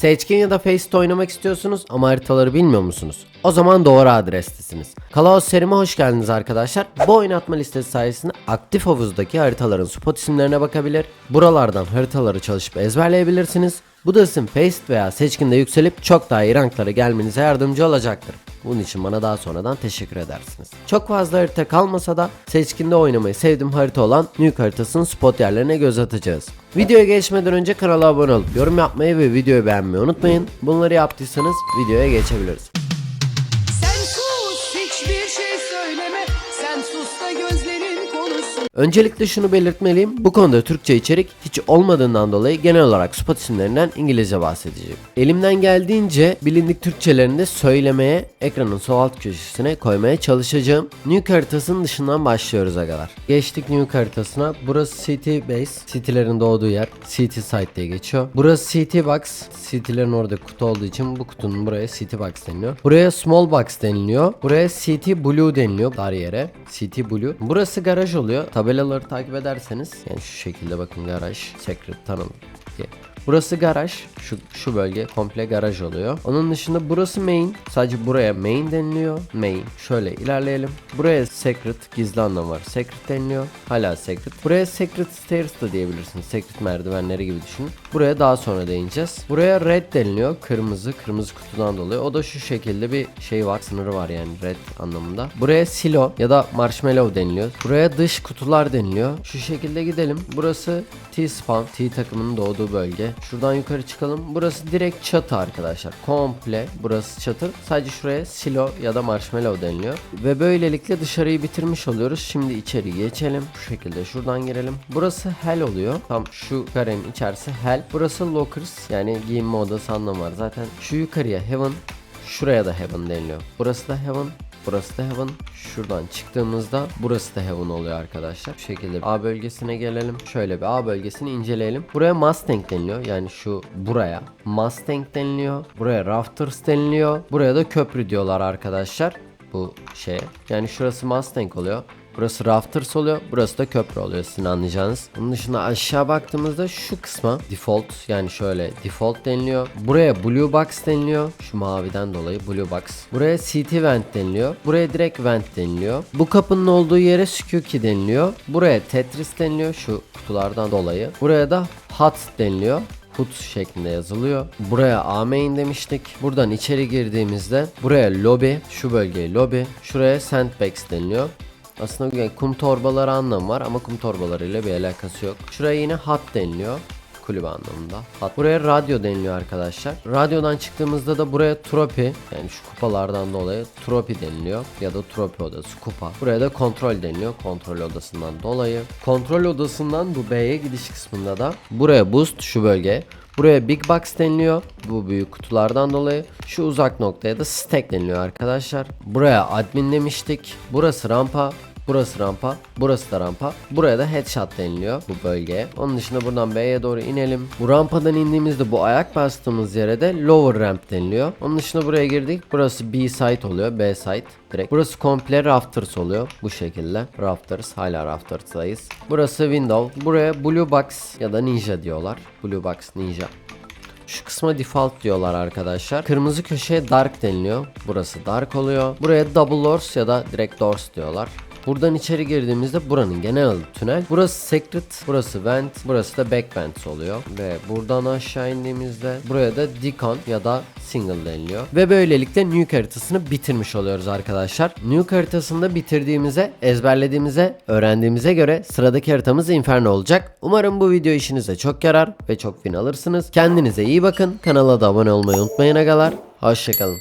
Seçkin ya da Faceit oynamak istiyorsunuz ama haritaları bilmiyor musunuz? O zaman doğru adrestesiniz. Kalaos serime hoş geldiniz arkadaşlar. Bu oynatma listesi sayesinde aktif havuzdaki haritaların spot isimlerine bakabilir. Buralardan haritaları çalışıp ezberleyebilirsiniz. Bu da sizin Faceit veya Seçkin'de yükselip çok daha iyi ranklara gelmenize yardımcı olacaktır. Bunun için bana daha sonradan teşekkür edersiniz. Çok fazla harita kalmasa da seçkinde oynamayı sevdiğim harita olan Nuke haritasının spot yerlerine göz atacağız. Videoya geçmeden önce kanala abone olup yorum yapmayı ve videoyu beğenmeyi unutmayın. Bunları yaptıysanız videoya geçebiliriz. Sen sus hiçbir şey söyleme Sen sus da konuşsun Öncelikle şunu belirtmeliyim. Bu konuda Türkçe içerik hiç olmadığından dolayı genel olarak spot isimlerinden İngilizce bahsedeceğim. Elimden geldiğince bilindik Türkçelerini de söylemeye, ekranın sol alt köşesine koymaya çalışacağım. Nuke haritasının dışından başlıyoruz agalar. Geçtik Nuke haritasına. Burası City Base. City'lerin doğduğu yer. City Site diye geçiyor. Burası City Box. City'lerin orada kutu olduğu için bu kutunun buraya City Box deniliyor. Buraya Small Box deniliyor. Buraya City Blue deniliyor. Dar yere. City Blue. Burası garaj oluyor. Tabelaları takip ederseniz yani şu şekilde bakın garaj. Secret Tunnel. Burası garaj. Şu, şu bölge komple garaj oluyor. Onun dışında burası main. Sadece buraya main deniliyor. Main. Şöyle ilerleyelim. Buraya secret gizli anlam var. Secret deniliyor. Hala secret. Buraya secret stairs da diyebilirsiniz. Secret merdivenleri gibi düşünün. Buraya daha sonra değineceğiz. Buraya red deniliyor. Kırmızı. Kırmızı kutudan dolayı. O da şu şekilde bir şey var. Sınırı var yani red anlamında. Buraya silo ya da marshmallow deniliyor. Buraya dış kutular deniliyor. Şu şekilde gidelim. Burası T-Spawn. T takımının doğduğu bölge. Şuradan yukarı çıkalım. Burası direkt çatı arkadaşlar. Komple burası çatı. Sadece şuraya silo ya da marshmallow deniliyor. Ve böylelikle dışarıyı bitirmiş oluyoruz. Şimdi içeri geçelim. Şu şekilde şuradan girelim. Burası hell oluyor. Tam şu karenin içerisi hell. Burası lockers yani giyinme odası anlamı var. Zaten şu yukarıya heaven Şuraya da heaven deniliyor. Burası da heaven. Burası da heaven. Şuradan çıktığımızda burası da heaven oluyor arkadaşlar. Bu şekilde A bölgesine gelelim. Şöyle bir A bölgesini inceleyelim. Buraya Mustang deniliyor. Yani şu buraya Mustang deniliyor. Buraya Rafters deniliyor. Buraya da köprü diyorlar arkadaşlar. Bu şeye. Yani şurası Mustang oluyor. Burası rafters oluyor. Burası da köprü oluyor sizin anlayacağınız. Bunun dışında aşağı baktığımızda şu kısma default yani şöyle default deniliyor. Buraya blue box deniliyor. Şu maviden dolayı blue box. Buraya CT vent deniliyor. Buraya direkt vent deniliyor. Bu kapının olduğu yere Squeaky deniliyor. Buraya Tetris deniliyor şu kutulardan dolayı. Buraya da hot deniliyor. Hut şeklinde yazılıyor. Buraya A main demiştik. Buradan içeri girdiğimizde buraya lobby, şu bölgeye lobby, şuraya sandbags deniliyor. Aslında yani kum torbaları anlamı var ama kum torbalarıyla bir alakası yok. Şuraya yine hat deniliyor kulübe anlamında. Hat. Buraya radyo deniliyor arkadaşlar. Radyodan çıktığımızda da buraya tropi yani şu kupalardan dolayı tropi deniliyor ya da tropi odası kupa. Buraya da kontrol deniliyor kontrol odasından dolayı. Kontrol odasından bu B'ye gidiş kısmında da buraya boost şu bölge. Buraya Big Box deniliyor. Bu büyük kutulardan dolayı. Şu uzak noktaya da Stack deniliyor arkadaşlar. Buraya admin demiştik. Burası rampa. Burası rampa, burası da rampa. Buraya da headshot deniliyor bu bölgeye. Onun dışında buradan B'ye doğru inelim. Bu rampadan indiğimizde bu ayak bastığımız yere de lower ramp deniliyor. Onun dışında buraya girdik. Burası B site oluyor. B site direkt. Burası komple rafters oluyor. Bu şekilde. Rafters. Hala rafters'dayız. Burası window. Buraya blue box ya da ninja diyorlar. Blue box ninja. Şu kısma default diyorlar arkadaşlar. Kırmızı köşeye dark deniliyor. Burası dark oluyor. Buraya double doors ya da direkt doors diyorlar. Buradan içeri girdiğimizde buranın genel adı tünel. Burası secret, burası vent, burası da back vent oluyor. Ve buradan aşağı indiğimizde buraya da decon ya da single deniliyor. Ve böylelikle Nuke haritasını bitirmiş oluyoruz arkadaşlar. Nuke haritasında bitirdiğimize, ezberlediğimize, öğrendiğimize göre sıradaki haritamız Inferno olacak. Umarım bu video işinize çok yarar ve çok fin alırsınız. Kendinize iyi bakın. Kanala da abone olmayı unutmayın agalar. Hoşçakalın.